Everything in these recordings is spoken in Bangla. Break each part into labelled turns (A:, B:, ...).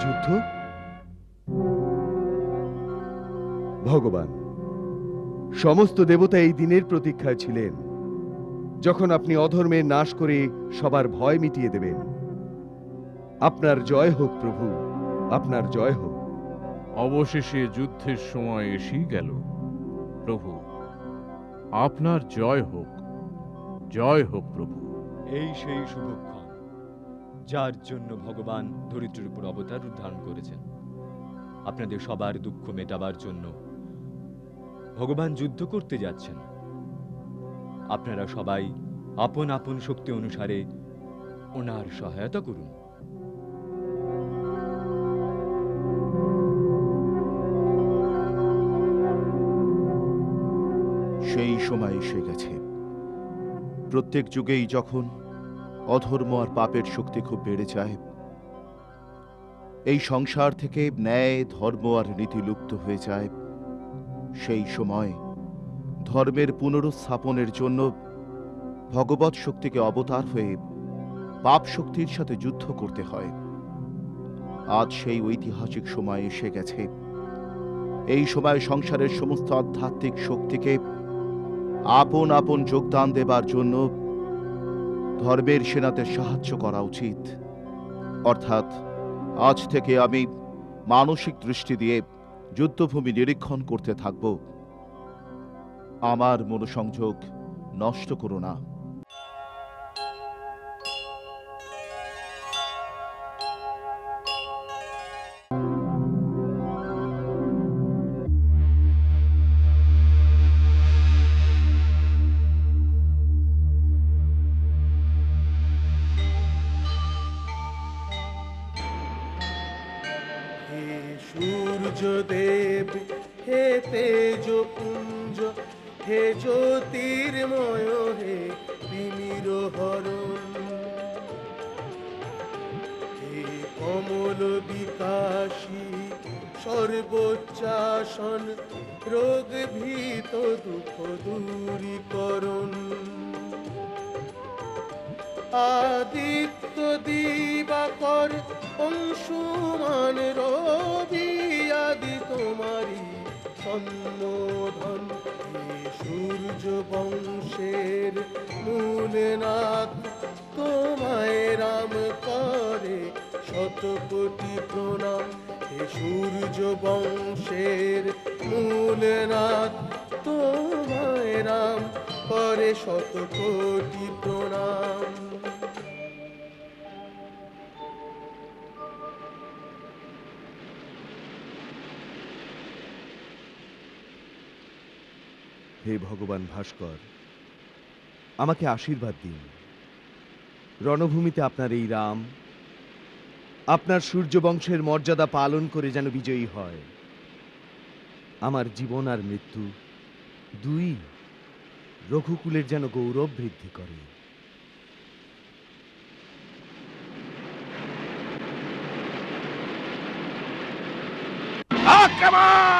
A: যুদ্ধ? ভগবান সমস্ত দেবতা এই দিনের প্রতীক্ষায় ছিলেন যখন আপনি অধর্মের নাশ করে সবার ভয় মিটিয়ে দেবেন। আপনার জয় হোক প্রভু আপনার জয় হোক।
B: অবশেষে যুদ্ধের সময় এসেই গেল। প্রভু আপনার জয় হোক জয় হোক প্রভু।
C: এই সেই শুভক্ষণ। যার জন্য ভগবান ধরিত্রের উপর অবতার ধারণ করেছেন। আপনাদের সবার দুঃখ মেটাবার জন্য ভগবান যুদ্ধ করতে যাচ্ছেন। আপনারা সবাই আপন আপন শক্তি অনুসারে ওনার সহায়তা করুন।
D: সেই সময় এসে গেছে। প্রত্যেক যুগেই যখন অধর্ম আর পাপের শক্তি খুব বেড়ে যায়। এই সংসার থেকে ন্যায়, ধর্ম আর নীতি লুপ্ত হয়ে যায়। সেই সময় ধর্মের পুনরুত্থাপনের জন্য ভগবত শক্তিকে অবতার হয়ে পাপ শক্তির সাথে যুদ্ধ করতে হয়। আজ সেই ঐতিহাসিক সময় এসে গেছে। এই সময় সংসারের সমস্ত আধ্যাত্মিক শক্তিকে আপন আপন যোগদান দেবার জন্য ধর্মের সেনাতে সাহায্য করা উচিত। অর্থাৎ, আজ থেকে আমি মানসিক দৃষ্টি দিয়ে যুদ্ধভূমি নিরীক্ষণ করতে থাকব। আমার মনোসংযোগ নষ্ট করো না।
E: সূর্যদেব হে তেজপুঞ্জ, হে জ্যোতির্ময়, হে তিমির হরণ হে কমল বিকাশী, সর্বোচ্চাসন রোগ ভীত দুঃখ দূরীকরণ। আদিত্য দিবাকর, অংশুমান রবি তোমারি সম্বোধন। সূর্য বংশের মূলনাথ তোমায় রাম করে শত কোটি প্রণাম। হে সূর্য বংশের মূলনাথ তোমায় রাম করে শত কোটি প্রণাম।
A: হে ভগবান ভাস্কর, আমাকে আশীর্বাদ দিন। রণভূমিতে আপনার এই রাম, আপনার সূর্যবংশের মর্যাদা পালন করে যেন বিজয়ী হয়। আমার জীবন আর মৃত্যু দুই রঘুকুলের যেন গৌরব বৃদ্ধি করে।
D: হর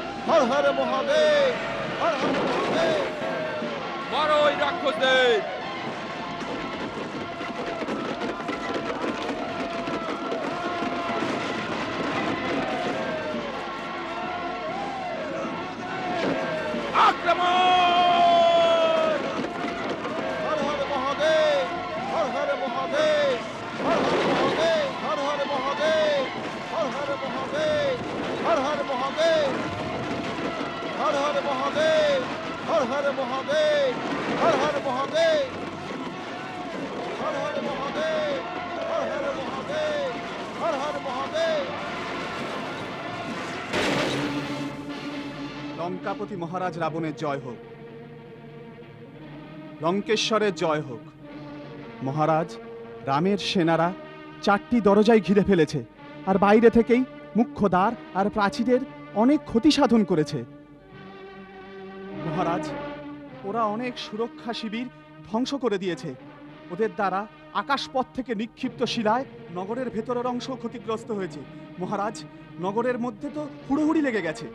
D: হর হর মহাদেব হর হর মহাদেব।
C: মারো ওই রাক্ষসদের।
D: হর হর মহাদেব হর হর মহাদেব হর হর মহাদেব হর হর মহাদেব হর হর মহাদেব হর হর মহাদেব হর হর মহাদেব হর হর মহাদেব, হর হর মহাদেব, হর হর মহাদেব, হর হর মহাদেব, হর হর মহাদেব।
F: লঙ্কাপতি মহারাজ রাবণের জয় হোক। লঙ্কেশ্বরের জয় হোক। মহারাজ, রামের সেনারা চারটি দরজায় ঘিরে ফেলেছে, আর বাইরে থেকেই মুখ্য দ্বার আর প্রাচীরের অনেক ক্ষতি সাধন করেছে। মহারাজ, ওরা অনেক সুরক্ষা শিবির ধ্বংস করে দিয়েছে। ওদের দ্বারা আকাশপথ থেকে নিক্ষিপ্ত শিলায় নগরের ভেতরের অংশ ক্ষতিগ্রস্ত হয়েছে। মহারাজ, নগরের মধ্যে তো হুড়োহুড়ি লেগে গেছে।